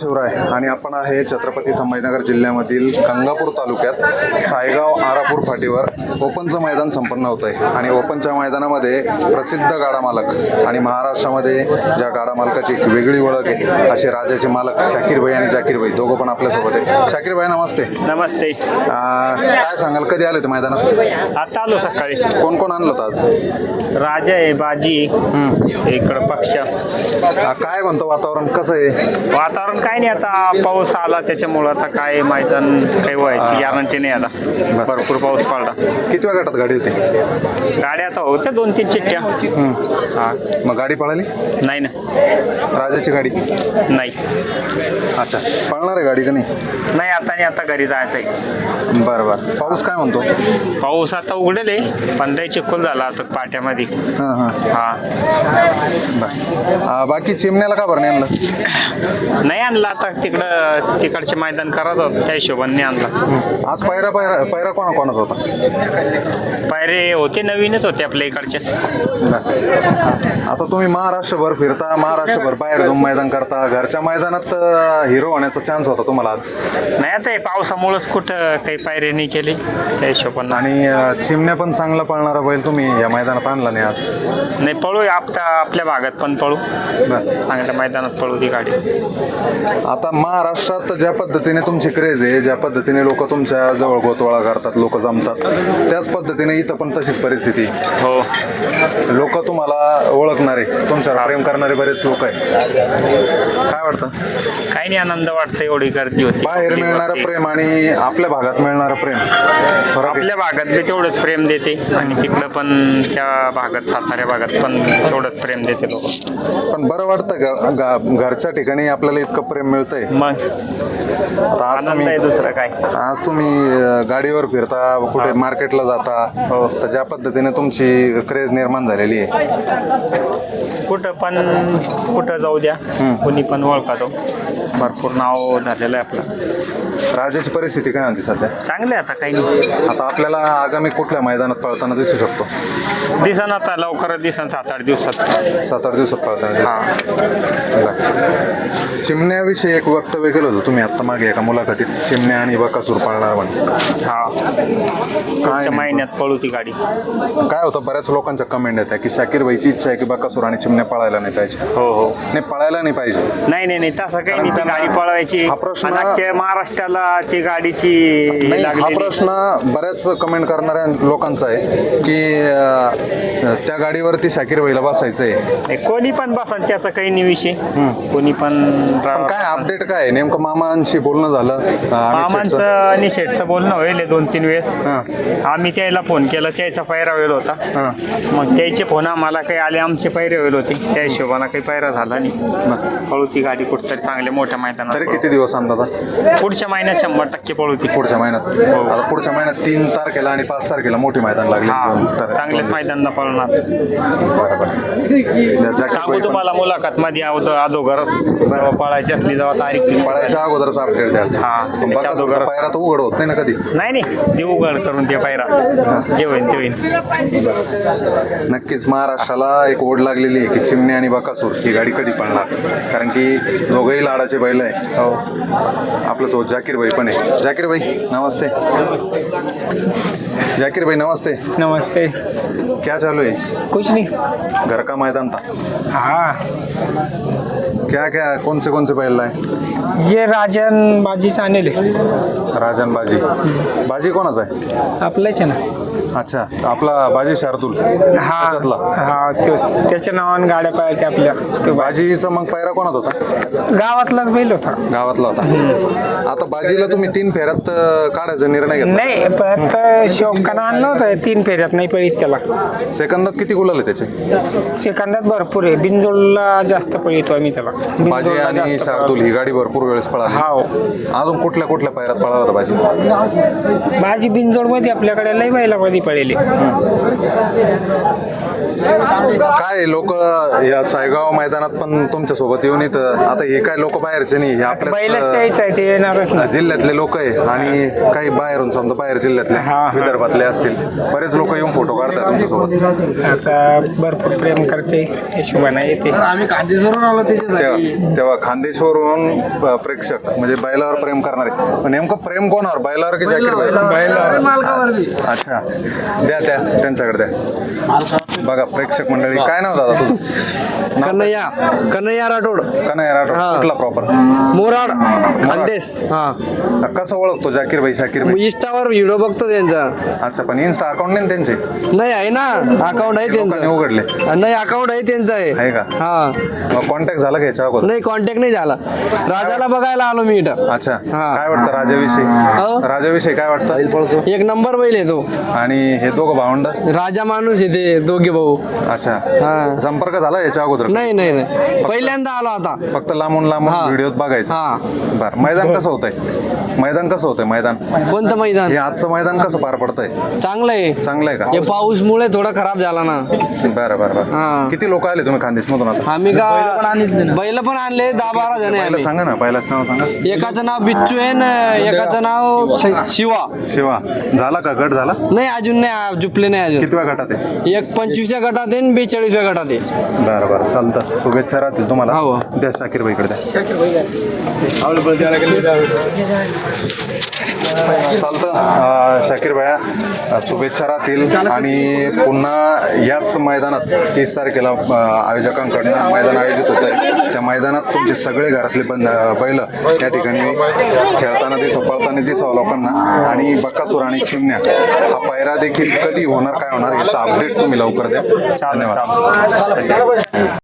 शिवराय आणि आपण आहे छत्रपती संभाजीनगर जिल्ह्यामधील गंगापूर तालुक्यात सायगाव आरापूर फाटीवर ओपनचं मैदान संपन्न होत आहे आणि ओपनच्या मैदानामध्ये प्रसिद्ध गाडा मालक आणि महाराष्ट्रामध्ये ज्या गाडा मालकाची एक वेगळी ओळख आहे असे राजाचे मालक शाकीर भाई आणि जाकीर भाई दोघं पण आपल्यासोबत आहे शाकीर भाई नमस्ते. नमस्ते काय सांगाल कधी आले ते मैदानात? आता आलो सकाळी. कोण कोण आणलं होतं आज? राजा आहे बाजी. इकडं पक्ष. काय म्हणतो वातावरण? कसं आहे? वातावरण काय नाही आता पाऊस आला त्याच्यामुळं आता काय मैदान काही व्हायची गॅरंटी नाही आता. भरपूर पाऊस पडला. किती वेळ गटात गाडी होती? गाड्या आता होत्या दोन तीन चिठ्ठ्या. हा. मग गाडी पळाली? नाही ना. राजाची गाडी? नाही. अच्छा. पळणार आहे गाडी का नाही? नाही आता नाही आता घरी जायचंय बरं बरं. पाऊस काय म्हणतो? पाऊस आता उघडेल आहे. पण लय चिखल झाला आता पाट्यामध्ये. हां हां. हा. बरं. आ, बाकी चिमण्याला का बरं नाही आणलं? नाही आणला. आता? तिकडं तिकडचे मैदान करत होत त्या हिशोबाने नाही आणला आज पायरा पायरा पायरा कोणा कोणाचा होता? पायरे होते नवीनच होते आपल्या इकडचेच. बरं. आता तुम्ही महाराष्ट्रभर फिरता महाराष्ट्रभर बाहेर जाऊन मैदान करता घरच्या मैदानात हिरो होण्याचा चान्स होता तुम्हाला आज? नाही आता हे पावसामुळंच कुठं काही पायरे नाही केली त्या हिशोबानं. आणि अ, चिमण्या पण चांगला पळणारा बैल तुम्ही या मैदानात आणला नाही आज? नाही पळू आपल्या आपल्या भागात पण पळू. बरं. चांगल्या मैदानात पळू ती गाडी. आता महाराष्ट्रात ज्या पद्धतीने तुमची क्रेज आहे ज्या पद्धतीने लोक तुमच्या जवळ गोतवाळा करतात लोक जमतात त्याच पद्धतीने इथं पण तशीच परिस्थिती. हो. लोक तुम्हाला ओळखणारे तुमच्यावर प्रेम करणारे बरेच लोक आहेत. काय वाटतं? काही नाही आनंद वाटतं एवढी गर्दी होती. बाहेर मिळणारं प्रेम आणि आपल्या भागात मिळणारं प्रेम. फरक आहे. आपल्या भागात बी तेवढंच प्रेम देते आणि तिकडं पण त्या भागात साताऱ्या भागात पण तेवढंच प्रेम देते लोक. पण बरं वाटतं का? गा- घरच्या ठिकाणी आपल्याला इतकं प्रेम मिळतंय. मग? आता आज आनंद तुम्ही आहे दुसरं काय? आज तुम्ही अं, गाडीवर फिरता कुठे मार्केटला जाता हो. तर ज्या पद्धतीने तुमची क्रेज निर्माण झालेली आहे? कुठं पण कुठं जाऊ द्या कुणी पण ओळखा तो भरपूर नाव झालेलं आहे आपलं. राजाची परिस्थिती काय म्हणते सध्या? चांगलं आहे आता काही नाही. आता आपल्याला आगामी कुठल्या मैदानात पळताना दिसू शकतो? दिसन आता लवकरच दिसन सात आठ दिवसात. सात आठ दिवसात पळताना दिसू बरं. चिमण्याविषयी एक वक्तव्य केलं होतं. तुम्ही आता मागे एका मुलाखतीत चिमण्या आणि बकासूर पाळणार म्हणे. हा. पुढच्या? महिन्यात पळू ती गाडी. काय होतं? बऱ्याच लोकांच्या कमेंट येतात की शाकीर भाईची इच्छा आहे की बकासूर आणि चिमण्या पळायला नाही पाहिजे. हो हो. नाही पळायला नाही पाहिजे. नाही नाही नाही. तसं काही नाही. ती गाडी पळवायची. हा प्रश्न- आणि अख्ख्या महाराष्ट्राला ती गाडीची हे नाही हा लागलेली प्रश्न बऱ्याच कमेंट करणाऱ्या लोकांचा आहे की अं, त्या गाडीवरती शाकीर भाईला बसायचं आहे नाही, कोणी पण बसन त्याचा काही नाही विषय. कोणी पण पण काय अपडेट काय? आहे? नेमकं मामांशी बोलणं झालं. अं, अमित शेठचं? मामांचं आणि शेठचं बोलणं होईल दोन तीन वेळेस. हां. आम्ही त्याला फोन केला. त्याचा पायरा होईल होता. हां. मग त्याचे फोन आम्हाला काही आले आमचे पायरे होईल होते. त्या हिशोबानं काही पायरा झाला नाही. पळू ती गाडी कुठतरी चांगल्या मोठ्या मैदानात तरी. किती दिवस अंदाजा पुढच्या महिन्यात शंभर टक्के पळू ती पुढच्या महिन्यात. आता पुढच्या महिन्यात तीन तारखेला आणि पाच तारखेला मोठी मैदान लागले. हा. दोन तार- चांगल्याच दोन मैदानाला पळणार. दिवस. बरं बरं त्या जाकीर सांगू भाई पण तुम्हाला मुलाखत मध्ये अगोदर अदोगरच जेव्हा पळायची असली जेव्हा तारीख fix पळायच्या अगोदरच अपडेट द्याल हा, पण त्याच्या बकासूरचा अगोदरच. पायरा तर उघड होत नाही ना कधी? नाही नाही देऊ गड करून ते पायरा. जे होईल ते होईल. नक्कीच महाराष्ट्राला एक ओढ लागलेली आहे की चिमणे आणि बकासूर ही गाडी कधी पळणार? कारण की दोघंही लाडाचे बैल आहे. हो. आपलं सोबत जाकीर भाई पण आहे. जाकीर भाई नमस्ते. जाकीर भाई नमस्ते. नमस्ते. क्या चालू है कुछ नहीं. घर का मैदान था हाँ. क्या क्या कौन से कौन से बैल आहे ये राजन बाजी आहे राजन बाजी बाजी कोणाचा आहे आपलंच आहे ना अच्छा आपला बाजी शार्दूल हा त्याच्यातला? हा तोच त्याच्या नावानं गाड्या पाहिजे आपल्या तो बा- बाजीचा मग पायरा कोणात होता? गावातलाच बैल होता. गावातला होता. आता बाजीला तुम्ही तीन फेऱ्यात अं, काढायचा निर्णय घेतला. नाही फक्त शोकानं आणलं होतं तीन फेऱ्यात नाही पळीत त्याला. सेकंदात किती गुलाल आहे त्याचे? सेकंदात भरपूर आहे. बिनजोडला जास्त पळितो आम्ही त्याला. बाजी आणि जास्त शार्दूल ही गाडी भरपूर वेळेस पळाली. हाव. अजून कुठल्या कुठल्या पायऱ्यात पळाला होता बाजी? बाजी बिनजोडमध्ये आपल्याकडे लई बैला दोन्ही पळेले काय लोक या सायगाव मैदानात पण तुमच्यासोबत येऊन येतं आता हे काय लोक बाहेरचे नाही हे बैलच आपल्या त्याच आहे ते येणारच नाही. जिल्ह्यातले लोक आहे आणि काही बाहेरून समजा बाहेर जिल्ह्यातले हा. विदर्भातले असतील बरेच लोक येऊन फोटो काढतात तुमच्यासोबत. आता भरपूर प्रेम करते हिशोबाने येते. आम्ही कांदेश्वरून आलो त्याच्यासाठी. तेव्हा तेव्हा खानदेशवरून प- प्रेक्षक म्हणजे बैलावर प्रेम करणारे. पण नेमकं प्रेम कोणावर? बैलावर की भाई बैलावर. मालकावर बी. अच्छा. द्या द्या त्यांच्याकडे द्या. बघा प्रेक्षक मंडळी काय नाव दादा तुझं? कन्हैया कन्हैया राठोड. कन्हैया राठोड. कुठला प्रॉपर मोराड खानदेश हा. कसं ओळखतो जाकीर भाई शाकीर भाई इंस्टावर व्हिडिओ बघतो त्यांचा. अच्छा पण इन्स्टा अकाउंट नाही त्यांचे? नाही आहे ना. अकाउंट आहे त्यांचं. उघडले. नाही अकाउंट आहे त्यांचं आहे. आहे का? हा. कॉन्टॅक्ट झाला घ्यायच्या अगोदर? नाही कॉन्टॅक्ट नाही झाला. राजाला बघायला आलो मी इथं. अच्छा. काय वाटतं राजाविषयी. राजाविषयी काय वाटतं? एक नंबर बैल आहे तो. आणि हे दोघं भावंड? राजा माणूस आहे ते दोघे भाऊ. अच्छा. हा. संपर्क झाला याच्या अगोदर? नाही नाही नाही. पहिल्यांदा आलो आता. फक्त लांबून लांबून हा. व्हिडिओत बघायचं. हा. बर मैदान कसं होतंय? मैदान कसं होतंय मैदान? कोणतं मैदान? हे आजचं मैदान कसं पार पडतंय? चांगलं आहे. चांगलं आहे हे का पाऊसमुळे थोडा खराब झाला ना. बरं बरं बरं. हा. किती लोक आले तुम्ही खानदेश मधून आता? आम्ही का बैल पण आणले दहा बारा जण आहे पहिलं आम्ही. सांगा ना पहिलाच नाव सांगा. एकाचं नाव बिच्चू आहे न एकाचं नाव शिवा. शिवा. झाला का? गट झाला? नाही अजून नाही आ- जुपले नाही अजून. कितव्या गटात आहे? एक पंचवीसच्या गटात आहे बेचाळीसव्या गटात आहे. बरं बरं चालतं. शुभेच्छा राहतील तुम्हाला. हो. द्या शाकीर भाईकडे द्या. चालतं. अं, शाकीर भाया अं, शुभेच्छा राहतील. आणि पुन्हा याच मैदानात तीस तारखेला अं, आयोजकांकडनं मैदान आयोजित होत आहे. त्या मैदानात तुमचे सगळे घरातले बंद बैल त्या ठिकाणी खेळताना दिसावं पळताना दिसावं लोकांना. आणि बक्कासूर आणि चिमण्या हा पायरा देखील कधी होणार काय होणार याचा अपडेट तुम्ही लवकर द्या. धन्यवाद.